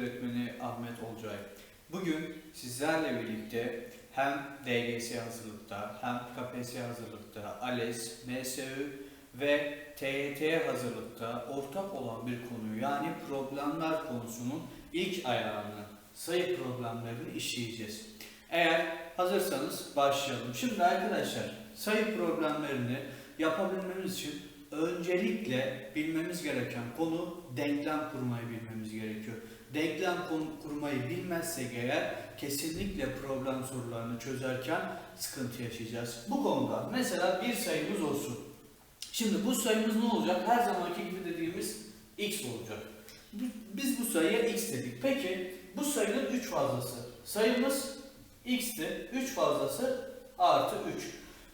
öğretmeni Ahmet Olcay. Bugün sizlerle birlikte hem DGS hazırlıkta hem KPSS hazırlıkta, ALES, MSÜ ve TYT hazırlıkta ortak olan bir konuyu yani problemler konusunun ilk ayağını, sayı problemlerini işleyeceğiz. Eğer hazırsanız başlayalım. Şimdi arkadaşlar sayı problemlerini yapabilmemiz için öncelikle bilmemiz gereken konu denklem kurmayı bilmemiz gerekiyor. Denklem kur- kurmayı bilmezsek eğer kesinlikle problem sorularını çözerken sıkıntı yaşayacağız. Bu konuda mesela bir sayımız olsun. Şimdi bu sayımız ne olacak? Her zamanki gibi dediğimiz x olacak. Bi- Biz bu sayıya x dedik. Peki bu sayının 3 fazlası. Sayımız x'ti. 3 fazlası artı 3.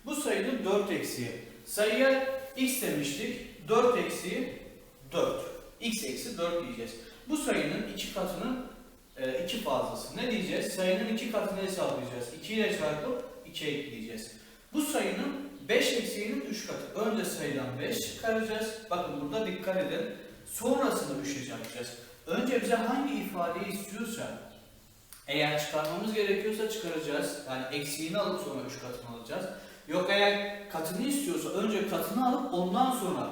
Bu sayının 4 eksiği. Sayıya x demiştik. 4 eksiği 4. x eksi 4 diyeceğiz. Bu sayının iki katının e, iki fazlası. Ne diyeceğiz? Sayının iki katını hesaplayacağız. 2 ile çarpıp 2'ye ekleyeceğiz. Bu sayının 5 eksiğinin 3 katı. Önce sayıdan 5 çıkaracağız. Bakın burada dikkat edin. Sonrasını 3'e çarpacağız. Önce bize hangi ifadeyi istiyorsa eğer çıkarmamız gerekiyorsa çıkaracağız. Yani eksiğini alıp sonra 3 katını alacağız. Yok eğer katını istiyorsa önce katını alıp ondan sonra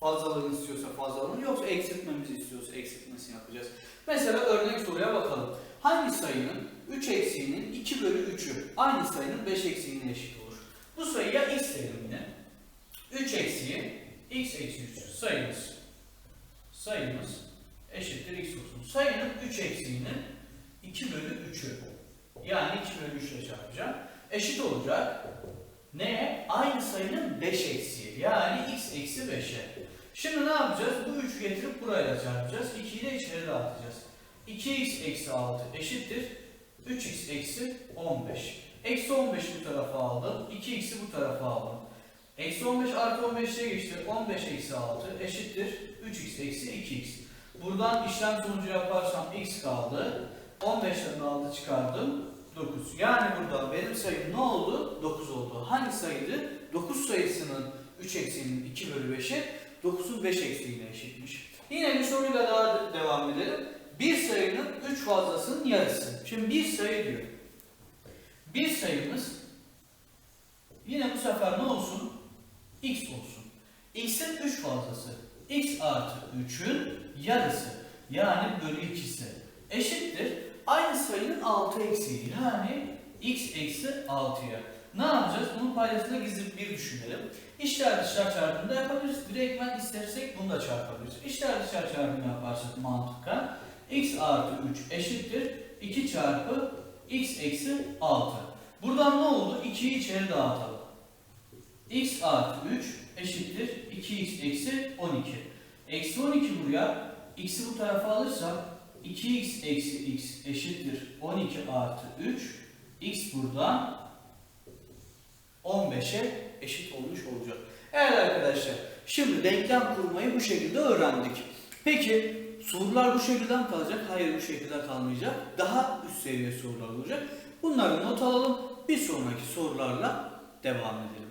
fazlalığını istiyorsa fazlalığını yoksa eksiltmemizi istiyorsa eksiltmesini yapacağız. Mesela örnek soruya bakalım. Hangi sayının 3 eksiğinin 2 bölü 3'ü aynı sayının 5 eksiğine eşit olur? Bu sayıya x yine. 3 eksiği x eksi 3 sayımız. Sayımız eşittir x olsun. Sayının 3 eksiğinin 2 bölü 3'ü. Yani 2 bölü 3 ile çarpacağım. Eşit olacak. Neye? Aynı sayının 5 eksiği. Yani x eksi 5'e. Şimdi ne yapacağız? Bu 3'ü getirip burayla çarpacağız. 2'yi de içeri dağıtacağız. 2x eksi 6 eşittir. 3x eksi 15. Eksi 15 bu tarafa aldım. 2x'i bu tarafa aldım. Eksi 15 artı 15'e geçti. 15 eksi 6 eşittir. 3x eksi 2x. Buradan işlem sonucu yaparsam x kaldı. 15'ten 6 çıkardım. 9. Yani burada benim sayım ne oldu? 9 oldu. Hangi sayıydı? 9 sayısının 3 eksiğinin 2 bölü 5'e 9'un 5 eksiğine eşitmiş. Yine bir soruyla daha devam edelim. Bir sayının 3 fazlasının yarısı. Şimdi bir sayı diyor. Bir sayımız yine bu sefer ne olsun? x olsun. x'in 3 fazlası. x artı 3'ün yarısı. Yani bölü ikisi. Eşittir. Aynı sayının 6 eksiği. Yani x eksi 6'ya. Ne yapacağız? Bunun paydasına gizli bir düşünelim. İşler dışlar çarpımında yapabiliriz. Direktmen istersek bunu da çarpabiliriz. İşler dışlar çarpımı yaparsak mantıken x artı 3 eşittir. 2 çarpı x eksi 6. Buradan ne oldu? 2'yi içeri dağıtalım. x artı 3 eşittir. 2x eksi 12. Eksi 12 buraya. x'i bu tarafa alırsam 2x eksi x eşittir. 12 artı 3. x buradan 15'e eşit olmuş olacak. Evet arkadaşlar, şimdi denklem kurmayı bu şekilde öğrendik. Peki sorular bu şekilde mi kalacak? Hayır bu şekilde kalmayacak. Daha üst seviye sorular olacak. Bunları not alalım. Bir sonraki sorularla devam edelim.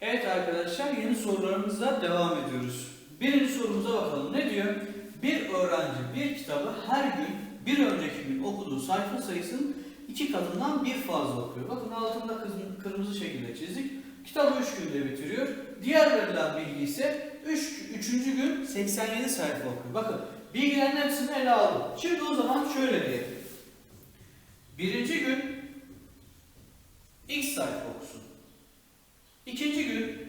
Evet arkadaşlar yeni sorularımızla devam ediyoruz. Birinci sorumuza bakalım. Ne diyor? Bir öğrenci bir kitabı her gün bir önceki gün okuduğu sayfa sayısının iki katından bir fazla okuyor. Bakın altında kırmızı şekilde çizdik. Kitabı 3 günde bitiriyor. Diğer verilen bilgi ise 3. Üç, 3. gün 87 sayfa okuyor. Bakın bilgilerin hepsini ele aldım. Şimdi o zaman şöyle diyelim. Birinci gün x sayfa okusun. İkinci gün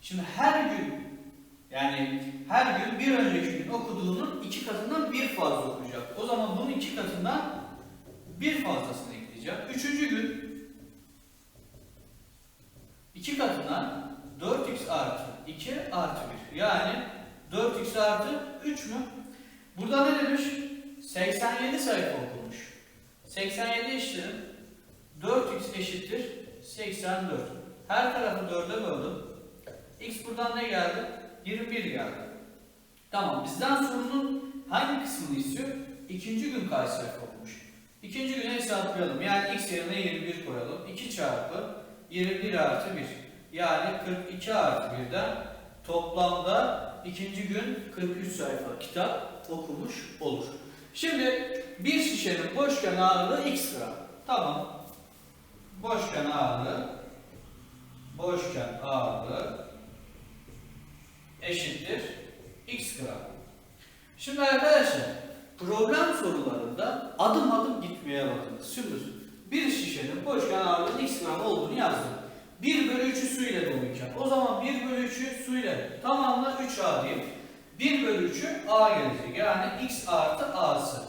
şimdi her gün yani her gün bir önceki gün okuduğunun iki katından bir fazla okuyacak. O zaman bunun iki katından bir fazlasını ekleyeceğim. Üçüncü gün iki katından 4x artı 2 artı 1. Yani 4x artı 3 mü? Burada ne demiş? 87 sayfa okumuş. 87 eşittir. 4x eşittir 84. Her tarafı 4'e böldüm. X buradan ne geldi? 21 geldi. Tamam bizden sorunun hangi kısmını istiyor? İkinci gün kaç sayfa okumuş? İkinci güne hesaplayalım. Yani x yerine 21 koyalım. 2 çarpı 21 artı 1. Yani 42 artı 1'den toplamda ikinci gün 43 sayfa kitap okumuş olur. Şimdi bir şişenin boşken ağırlığı x gram. Tamam. Boşken ağırlığı boşken ağırlığı eşittir x gram. Şimdi arkadaşlar problem sorularında adım adım gitmeye bakınız. Şimdi bir şişenin boşken ağırlığı x gram olduğunu yazdım. 1 bölü 3'ü su ile doluyken o zaman 1 bölü 3'ü su ile tamamla 3a diyeyim. 1 bölü 3'ü a gelecek. Yani x artı a'sı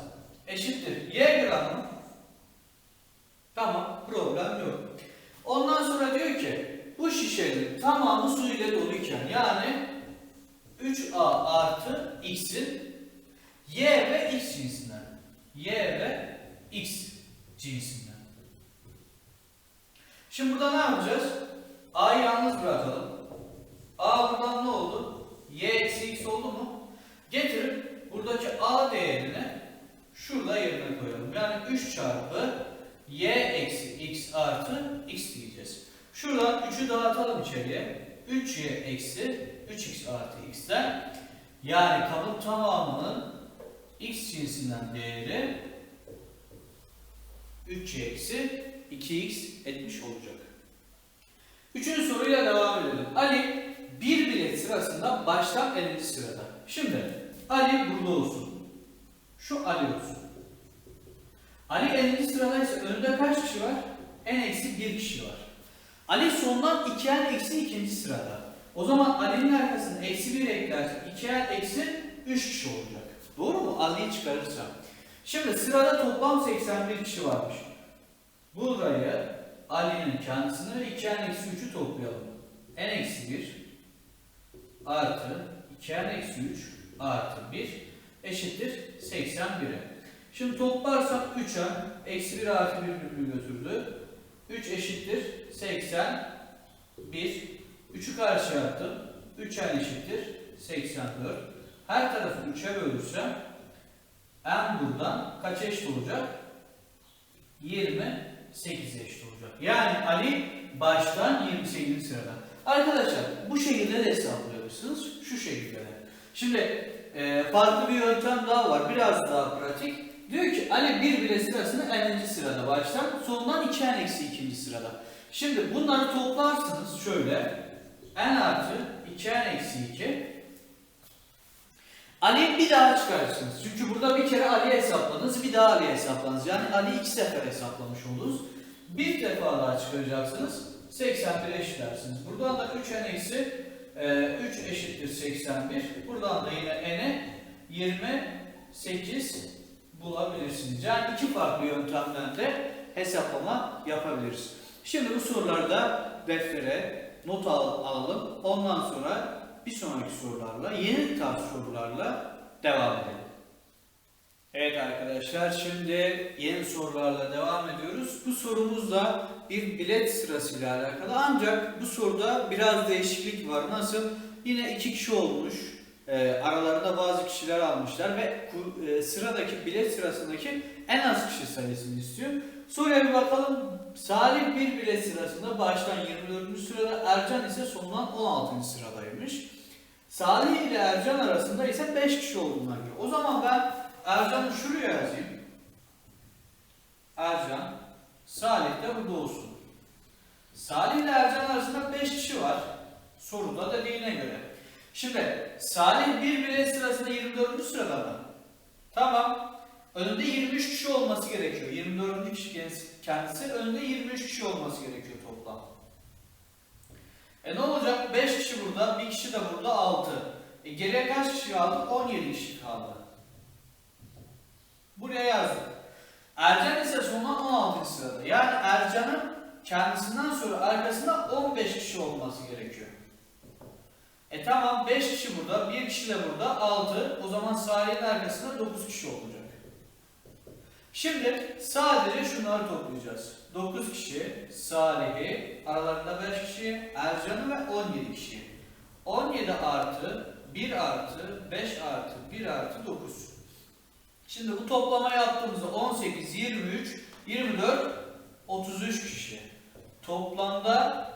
eşittir. Y gramı Tamam problem yok. Ondan sonra diyor ki bu şişenin tamamı su ile doluyken yani 3a artı x'in y ve x cinsinden. y ve x cinsinden. Şimdi burada ne yapacağız? a'yı yalnız bırakalım. a buradan ne oldu? y eksi x oldu mu? Getirip buradaki a değerini şurada yerine koyalım. Yani 3 çarpı y eksi x artı x diyeceğiz. Şuradan 3'ü dağıtalım içeriye. 3y eksi 3x artı x'ten yani kabın tamamının x cinsinden değeri 3y eksi 2x etmiş olacak. Üçüncü soruyla devam edelim. Ali bir bilet sırasında baştan 50. sırada. Şimdi Ali burada olsun. Şu Ali olsun. Ali 50. sıradaysa önünde kaç kişi var? En eksi 1 kişi var. Ali sondan 2 el eksi 2. sırada. O zaman Ali'nin arkasına eksi 1 eklersek 2 el eksi 3 kişi olacak. Doğru mu? Ali'yi çıkarırsam. Şimdi sırada toplam 81 kişi varmış. Burayı Ali'nin kendisini ve 2 el eksi 3'ü toplayalım. En eksi 1 artı 2 el eksi 3 artı 1 eşittir 81'e. Şimdi toplarsak 3'e eksi 1 artı 1 birbirini götürdü. 3 eşittir 81. 3'ü karşıya attım. 3'en eşittir 84. Her tarafı 3'e bölürsem n buradan kaç eşit olacak? 28 eşit olacak. Yani Ali baştan 28. sırada. Arkadaşlar bu şekilde de hesaplayabilirsiniz. Şu şekilde de. Şimdi e, farklı bir yöntem daha var. Biraz daha pratik. Diyor ki Ali bir bile sırasında 50. sırada başlar. Sonundan 2 n eksi 2. sırada. Şimdi bunları toplarsınız şöyle. n artı 2 n eksi 2. Ali bir daha çıkarırsınız. Çünkü burada bir kere Ali hesapladınız, bir daha Ali hesapladınız. Yani Ali iki sefer hesaplamış oldunuz. Bir defa daha çıkaracaksınız. 81 eşitlersiniz. Buradan da 3 n eksi e, 3 eşittir 81. Buradan da yine n'e 28 bulabilirsiniz. Yani iki farklı yöntemden de hesaplama yapabiliriz. Şimdi bu soruları da deftere not al- alalım. Ondan sonra bir sonraki sorularla, yeni tarz sorularla devam edelim. Evet arkadaşlar şimdi yeni sorularla devam ediyoruz. Bu sorumuz da bir bilet sırasıyla alakalı ancak bu soruda biraz değişiklik var. Nasıl? Yine iki kişi olmuş. Ee, aralarında bazı kişiler almışlar ve e, sıradaki bilet sırasındaki en az kişi sayısını istiyor. Soruya bir bakalım. Salih bir bilet sırasında baştan 24. sırada, Ercan ise sondan 16. sıradaymış. Salih ile Ercan arasında ise 5 kişi olduğundan göre. O zaman ben Ercan'ı şuraya yazayım. Ercan, Salih de burada olsun. Salih ile Ercan arasında 5 kişi var. Soruda dediğine göre. Şimdi Salih bir bilet sırasında 24. sırada mı? Tamam. Önünde 23 kişi olması gerekiyor. 24. kişi kendisi- önünde 23 kişi olması gerekiyor toplam. E ne olacak? 5 kişi burada, 1 kişi de burada 6. E geriye kaç kişi kaldı? 17 kişi kaldı. Buraya yazdık. Ercan ise sondan 16. sırada. Yani Ercan'ın kendisinden sonra arkasında 15 kişi olması gerekiyor. E tamam 5 kişi burada, 1 kişi de burada 6. O zaman Salih'in arkasında 9 kişi olacak. Şimdi sadece şunları toplayacağız. 9 kişi, Salih'i, aralarında 5 kişi, Ercan'ı ve 17 kişi. 17 artı 1 artı 5 artı 1 artı 9. Şimdi bu toplama yaptığımızda 18, 23, 24, 33 kişi. Toplamda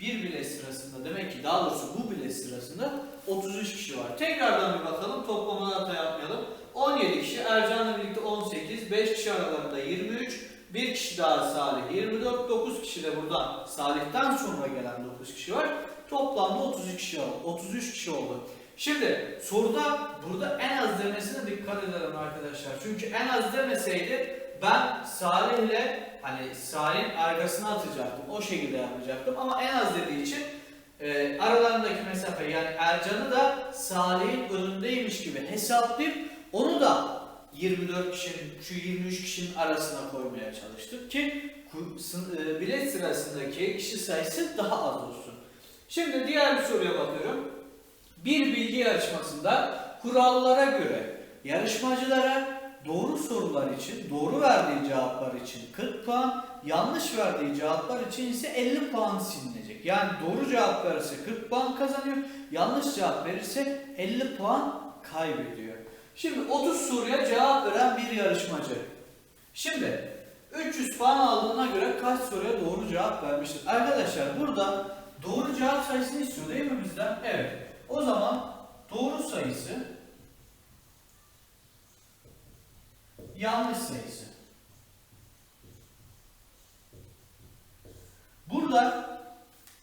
bir bilet sırasında demek ki daha doğrusu bu bilet sırasında 33 kişi var. Tekrardan bir bakalım. Toplamını hata yapmayalım. 17 kişi. Ercan'la birlikte 18. 5 kişi aralarında 23. Bir kişi daha Salih 24. 9 kişi de buradan Salih'ten sonra gelen 9 kişi var. Toplamda 33 kişi oldu. 33 kişi oldu. Şimdi soruda burada en az demesine dikkat edelim arkadaşlar. Çünkü en az demeseydi ben Salih'le hani Salih'in arkasına atacaktım. O şekilde yapacaktım. Ama en az dediği için e, aralarındaki mesafe yani Ercan'ı da Salih'in önündeymiş gibi hesaplayıp onu da 24 kişinin, şu 23 kişinin arasına koymaya çalıştık ki e, bilet sırasındaki kişi sayısı daha az olsun. Şimdi diğer bir soruya bakıyorum. Bir bilgi yarışmasında kurallara göre yarışmacılara doğru sorular için, doğru verdiği cevaplar için 40 puan, yanlış verdiği cevaplar için ise 50 puan silinecek. Yani doğru cevap verirse 40 puan kazanıyor, yanlış cevap verirse 50 puan kaybediyor. Şimdi 30 soruya cevap veren bir yarışmacı. Şimdi 300 puan aldığına göre kaç soruya doğru cevap vermiştir? Arkadaşlar burada doğru cevap sayısını istiyor değil mi bizden? Evet. O zaman doğru sayısı yanlış sayısı. Burada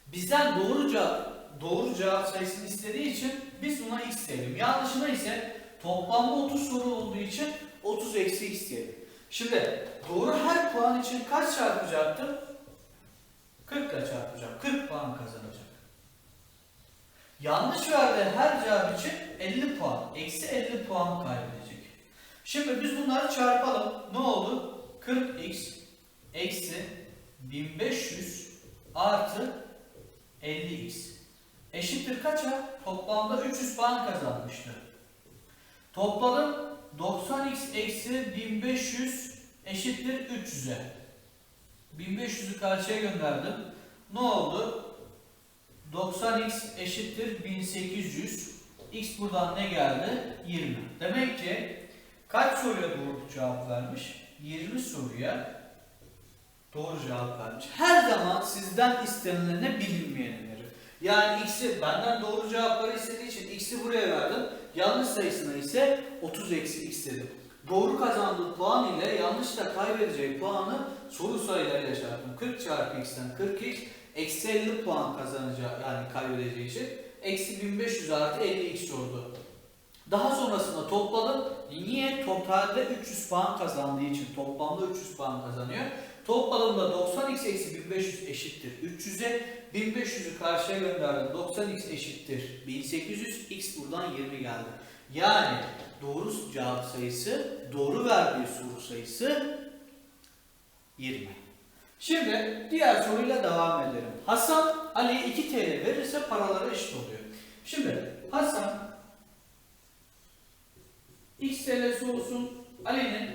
bizden doğru cevap doğru cevap sayısını istediği için biz buna x diyelim. Yanlışına ise toplamda 30 soru olduğu için 30 eksi x diyelim. Şimdi doğru her puan için kaç çarpacaktım? 40 ile çarpacağım. 40 puan kazanacak. Yanlış verdiği her cevap için 50 puan, eksi 50 puan kaybedecek. Şimdi biz bunları çarpalım. Ne oldu? 40x eksi 1500 artı 50x eşittir kaça? Toplamda 300 puan kazanmıştı. Topladım 90x eksi 1500 eşittir 300'e. 1500'ü karşıya gönderdim. Ne oldu? 90x eşittir 1800. X buradan ne geldi? 20. Demek ki kaç soruya doğru cevap vermiş? 20 soruya doğru cevap vermiş. Her zaman sizden istenilene bilinmeyeni verir. Yani x'i benden doğru cevapları istediği için x'i buraya verdim. Yanlış sayısına ise 30 eksi x dedim. Doğru kazandığı puan ile yanlış da kaybedeceği puanı soru sayılarıyla çarptım. 40 çarpı x'ten 40x eksi 50 puan kazanacağı yani kaybedeceği için eksi 1500 artı 50x oldu. Daha sonrasında topladım. Niye? Totalde 300 puan kazandığı için toplamda 300 puan kazanıyor. Topladığımda 90x eksi 1500 eşittir 300'e. 1500'ü karşıya gönderdim. 90x eşittir 1800. X buradan 20 geldi. Yani doğru cevap sayısı, doğru verdiği soru sayısı 20. Şimdi diğer soruyla devam edelim. Hasan Ali'ye 2 TL verirse paraları eşit oluyor. Şimdi Hasan X TL'si olsun Ali'nin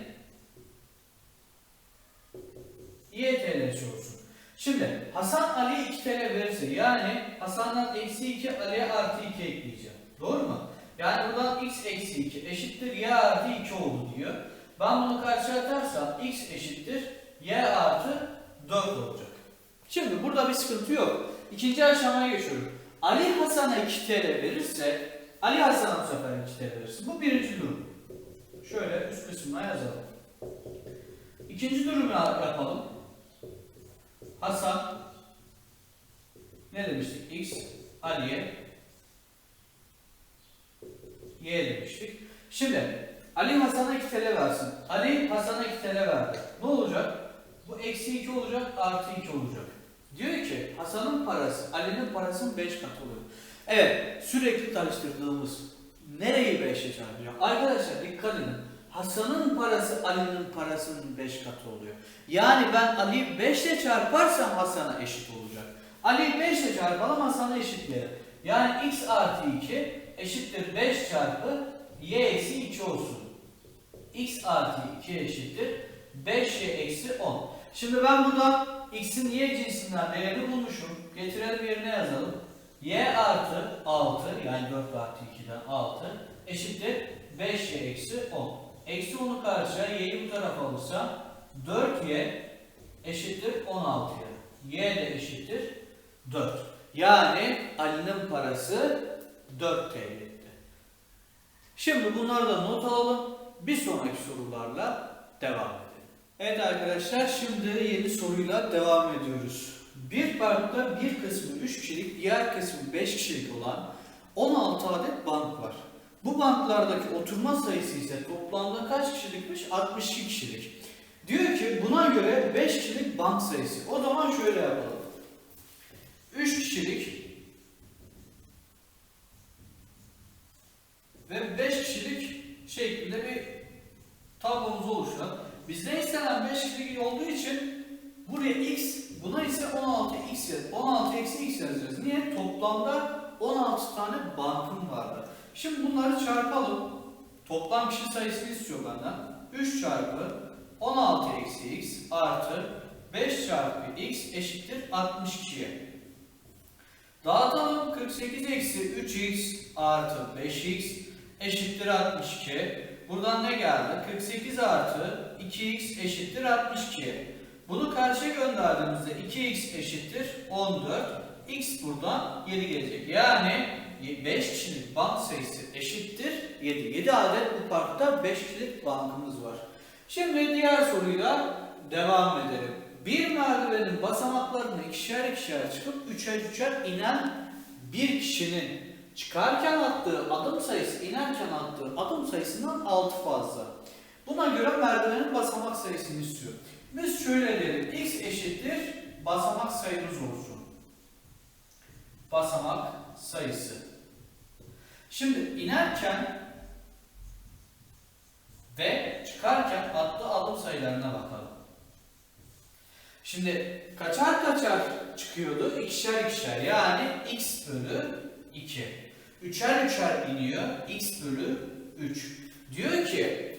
Y TL'si olsun. Şimdi Hasan Ali'ye 2 TL verirse yani Hasan'dan eksi 2 Ali'ye artı 2 ekleyeceğim. Doğru mu? Yani buradan x eksi 2 eşittir y artı 2 oldu diyor. Ben bunu karşıya atarsam x eşittir y artı 4 olacak. Şimdi burada bir sıkıntı yok. İkinci aşamaya geçiyorum. Ali Hasan'a 2 TL verirse Ali Hasan'a bu sefer 2 TL verirse. Bu birinci durum. Şöyle üst kısmına yazalım. İkinci durumu yapalım. Hasan ne demiştik? X Ali'ye Y demiştik. Şimdi Ali Hasan'a 2 TL versin. Ali Hasan'a 2 TL verdi. Ne olacak? Bu eksi 2 olacak, artı 2 olacak. Diyor ki Hasan'ın parası, Ali'nin parasının 5 katı oluyor. Evet, sürekli karıştırdığımız nereyi 5'e çarpacağım? Arkadaşlar dikkat edin. Hasan'ın parası Ali'nin parasının 5 katı oluyor. Yani ben Ali'yi 5 ile çarparsam Hasan'a eşit olacak. Ali'yi 5 ile çarpalım Hasan'a eşitleyelim. Yani x artı 2 eşittir 5 çarpı y eksi 2 olsun. x artı 2 eşittir 5y eksi 10. Şimdi ben burada x'in y cinsinden değerini bulmuşum. Getirelim yerine yazalım. y artı 6 yani 4 artı 2'den 6 eşittir 5y eksi 10. Eksi 10'u karşıya y'yi bu tarafa alırsam 4y eşittir 16'ya. y de eşittir 4. Yani Ali'nin parası 4 TL. Şimdi bunları da not alalım. Bir sonraki sorularla devam edelim. Evet arkadaşlar şimdi yeni soruyla devam ediyoruz. Bir parkta bir kısmı 3 kişilik, diğer kısmı 5 kişilik olan 16 adet bank var. Bu banklardaki oturma sayısı ise toplamda kaç kişilikmiş? 62 kişilik. Diyor ki buna göre 5 kişilik bank sayısı. O zaman şöyle yapalım. 3 kişilik ve 5 kişilik şeklinde bir tablomuz oluşturalım. Bizde istenen 5 kişilik olduğu için buraya x, buna ise 16x yaz. 16 eksi x yazacağız. Niye? Toplamda 16 tane bankım vardı. Şimdi bunları çarpalım. Toplam kişi sayısını istiyor benden. 3 çarpı 16 eksi x artı 5 çarpı x eşittir 62'ye. Dağıtalım 48 eksi 3x artı 5x eşittir 62. Buradan ne geldi? 48 artı 2x eşittir 62. Bunu karşıya gönderdiğimizde 2x eşittir 14. x buradan 7 gelecek. Yani 5 kişilik bank sayısı eşittir 7. 7 adet bu parkta 5 kişilik bankımız var. Şimdi diğer soruyla devam edelim. Bir merdivenin basamaklarını ikişer ikişer çıkıp üçer üçer inen bir kişinin çıkarken attığı adım sayısı inerken attığı adım sayısından 6 fazla. Buna göre merdivenin basamak sayısını istiyor. Biz şöyle diyelim. x eşittir basamak sayımız olsun. Basamak sayısı. Şimdi inerken ve çıkarken attığı adım sayılarına bakalım. Şimdi kaçar kaçar çıkıyordu? İkişer ikişer yani x bölü 2. Üçer üçer iniyor x bölü 3. Diyor ki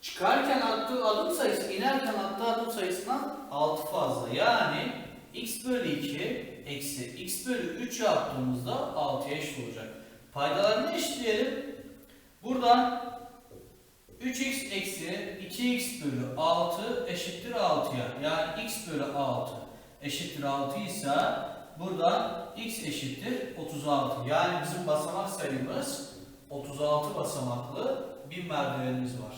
çıkarken attığı adım sayısı inerken attığı adım sayısından 6 fazla. Yani x bölü 2 eksi x bölü 3 yaptığımızda 6'ya eşit olacak. Paydalarını eşitleyelim. Buradan 3x eksi 2x bölü 6 eşittir 6'ya. Yani x bölü 6 eşittir 6 ise buradan x eşittir 36. Yani bizim basamak sayımız 36 basamaklı bir merdivenimiz var.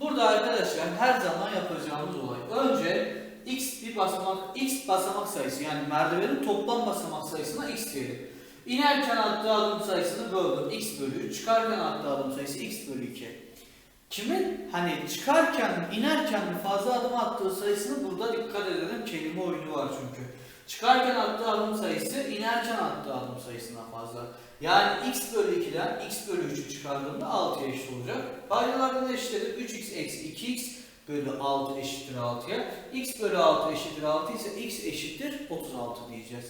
Burada arkadaşlar her zaman yapacağımız olay. Önce x bir basamak, x basamak sayısı yani merdivenin toplam basamak sayısına x diyelim. İnerken attığı adım sayısını böldüm. X bölü 3. Çıkarken attığı adım sayısı X bölü 2. Kimin hani çıkarken inerken fazla adım attığı sayısını burada dikkat edelim. Kelime oyunu var çünkü. Çıkarken attığı adım sayısı inerken attığı adım sayısından fazla. Yani x bölü 2'den x bölü 3'ü çıkardığımda 6'ya eşit olacak. Paydalarını eşitledim. 3x eksi 2x bölü 6 eşittir 6'ya. x bölü 6 eşittir 6 ise x eşittir 36 diyeceğiz.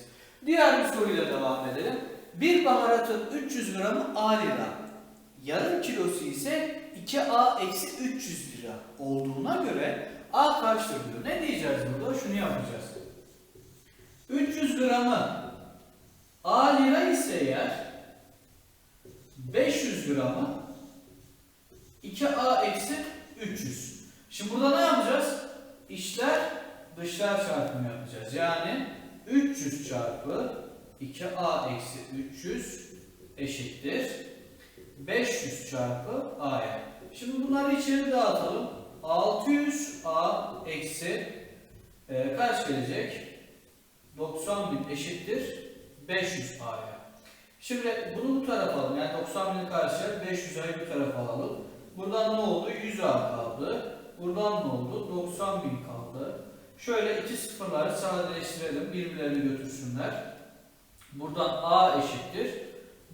Diğer bir soruyla devam edelim. Bir baharatın 300 gramı A lira. Yarım kilosu ise 2A eksi 300 lira olduğuna göre A kaçtır diyor. Ne diyeceğiz burada? Şunu yapacağız. 300 gramı A lira ise eğer 500 gramı 2A eksi 300. Şimdi burada ne yapacağız? İşler dışlar çarpımı yapacağız. Yani 300 çarpı 2a eksi 300 eşittir 500 çarpı a'ya. Şimdi bunları içeri dağıtalım. 600a eksi e, kaç gelecek? 90.000 eşittir 500 a'ya. Şimdi bunu bu tarafa alalım. Yani 90.000'i karşıya 500a'yı bu tarafa alalım. Buradan ne oldu? 100a kaldı. Buradan ne oldu? 90.000 kaldı. Şöyle iki sıfırları sadeleştirelim. Birbirlerini götürsünler. Buradan A eşittir.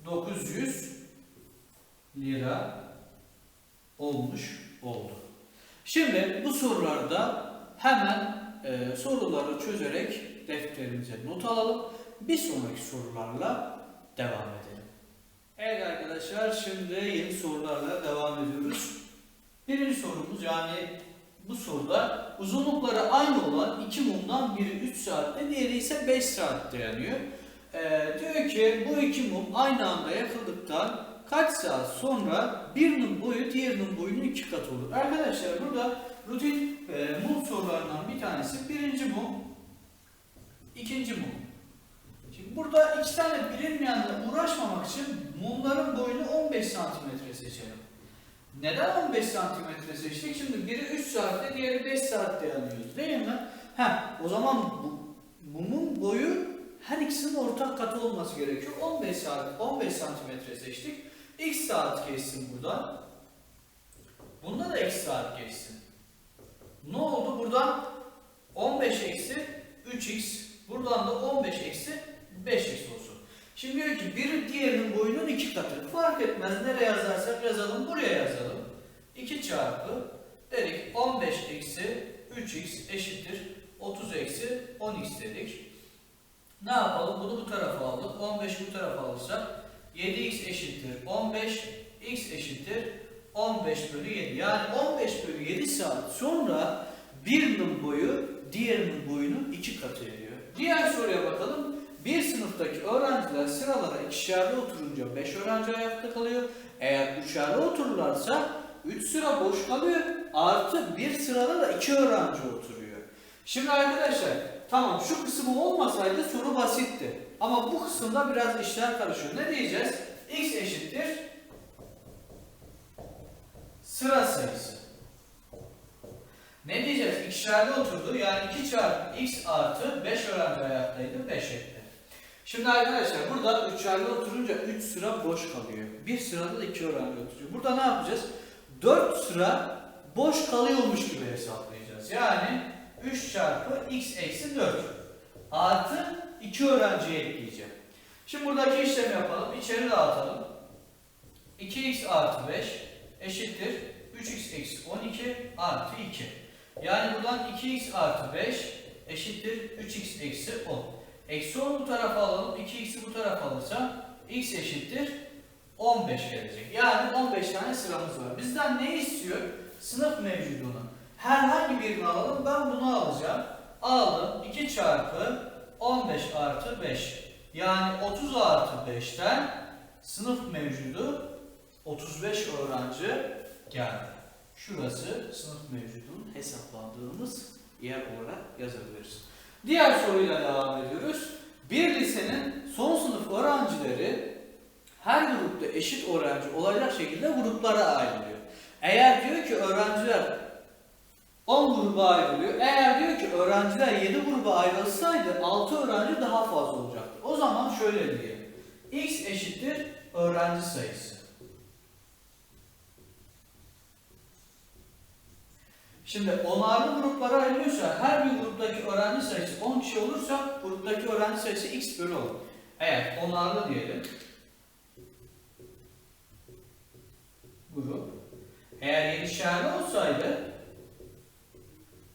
900 lira olmuş oldu. Şimdi bu sorularda hemen e, soruları çözerek defterimize not alalım. Bir sonraki sorularla devam edelim. Evet arkadaşlar şimdi yeni sorularla devam ediyoruz. Birinci sorumuz yani bu soruda uzunlukları aynı olan iki mumdan biri 3 saatte diğeri ise 5 saatte yanıyor. Ee, diyor ki bu iki mum aynı anda yakıldıktan kaç saat sonra birinin boyu diğerinin boyunun iki katı olur. Arkadaşlar burada rutin e, mum sorularından bir tanesi birinci mum, ikinci mum. Şimdi burada iki tane bilinmeyenle uğraşmamak için mumların boyunu 15 santimetre seçelim. Neden 15 santimetre seçtik? Şimdi biri 3 saatte, diğeri 5 saatte yanıyoruz değil mi? Heh, o zaman bu, mumun boyu her ikisinin ortak katı olması gerekiyor. 15 saat, 15 santimetre seçtik. X saat geçsin burada. Bunda da x saat geçsin. Ne oldu? Buradan 15 eksi 3x, buradan da 15 eksi 5x olsun. Şimdi diyor ki biri diğerinin boyunun iki katı. Fark etmez nereye yazarsak yazalım, buraya yazalım. 2 çarpı dedik 15 eksi 3x eşittir 30 eksi 10x dedik. Ne yapalım? Bunu bu tarafa aldık. 15 bu tarafa alırsak 7x eşittir 15, x eşittir 15 bölü 7. Yani 15 bölü 7 saat sonra birinin boyu diğerinin boyunun iki katı ediyor. Diğer soruya bakalım. Bir sınıftaki öğrenciler sıralara ikişerli oturunca 5 öğrenci ayakta kalıyor. Eğer üçerli otururlarsa 3 sıra boş kalıyor. Artı bir sırada da 2 öğrenci oturuyor. Şimdi arkadaşlar tamam şu kısmı olmasaydı soru basitti. Ama bu kısımda biraz işler karışıyor. Ne diyeceğiz? x eşittir sıra sayısı. Ne diyeceğiz? İkişerde oturdu. Yani 2 çarpı x artı 5 öğrenci ayaktaydı. 5 etti. Şimdi arkadaşlar burada üçerli oturunca 3 sıra boş kalıyor. Bir sırada da 2 öğrenci oturuyor. Burada ne yapacağız? 4 sıra boş kalıyormuş gibi hesaplayacağız. Yani 3 çarpı x eksi 4 artı 2 öğrenciye ekleyeceğim. Şimdi buradaki işlemi yapalım. İçeri dağıtalım. 2x artı 5 eşittir 3x eksi 12 artı 2. Yani buradan 2x artı 5 eşittir 3x eksi 10. Eksi 10 bu tarafa alalım. 2x'i bu tarafa alırsam x eşittir 15 gelecek. Yani 15 tane sıramız var. Bizden ne istiyor? Sınıf mevcudunu. Herhangi birini alalım. Ben bunu alacağım. Aldım. 2 çarpı 15 artı 5. Yani 30 artı 5'ten sınıf mevcudu 35 öğrenci geldi. Şurası sınıf mevcudunun hesaplandığımız yer olarak yazabiliriz. Diğer soruyla devam ediyoruz. Bir lisenin son sınıf öğrencileri her grupta eşit öğrenci olacak şekilde gruplara ayrılıyor. Eğer diyor ki öğrenciler 10 gruba ayrılıyor. Eğer diyor ki öğrenciler 7 gruba ayrılsaydı 6 öğrenci daha fazla olacaktı. O zaman şöyle diyelim. X eşittir öğrenci sayısı. Şimdi onarlı gruplara ayrılıyorsa her bir gruptaki öğrenci sayısı 10 kişi olursa gruptaki öğrenci sayısı x bölü 10. Eğer onarlı diyelim. Grup. Eğer yedişerli olsaydı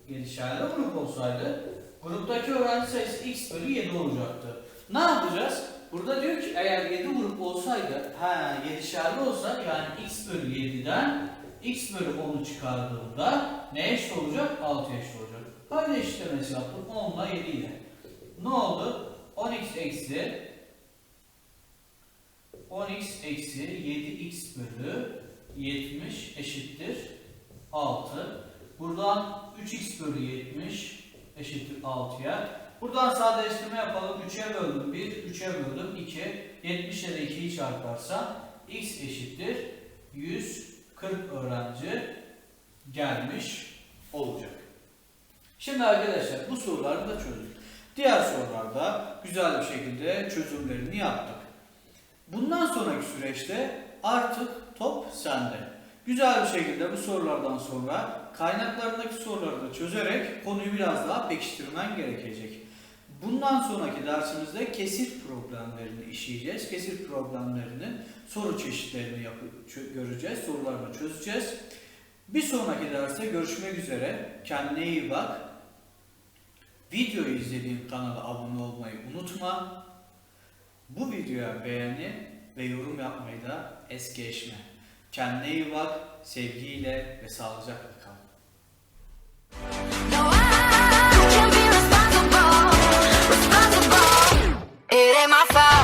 yedişerli grup olsaydı gruptaki öğrenci sayısı x bölü 7 olacaktı. Ne yapacağız? Burada diyor ki eğer 7 grup olsaydı, ha yedişerli olsa yani x bölü 7'den x bölü 10'u çıkardığımda ne eşit olacak? 6 eşit olacak. Böyle işlemesi yaptım 10 ile 7 ile. Ne oldu? 10x eksi 10x eksi 7x bölü 70 eşittir 6. Buradan 3x bölü 70 eşittir 6'ya. Buradan sadeleştirme yapalım. 3'e böldüm 1, 3'e böldüm 2. 70 ile de 2'yi çarparsam x eşittir 140 öğrenci gelmiş olacak. Şimdi arkadaşlar bu soruları da çözdük. Diğer sorularda güzel bir şekilde çözümlerini yaptık. Bundan sonraki süreçte artık top sende. Güzel bir şekilde bu sorulardan sonra kaynaklarındaki soruları da çözerek konuyu biraz daha pekiştirmen gerekecek. Bundan sonraki dersimizde kesir problemlerini işleyeceğiz. Kesir problemlerinin soru çeşitlerini yapı- çö- göreceğiz, sorularını çözeceğiz. Bir sonraki derste görüşmek üzere. Kendine iyi bak. Videoyu izlediğin kanala abone olmayı unutma. Bu videoya beğeni ve yorum yapmayı da es geçme. Kendine iyi bak, sevgiyle ve sağlıcakla kal. It ain't my fault.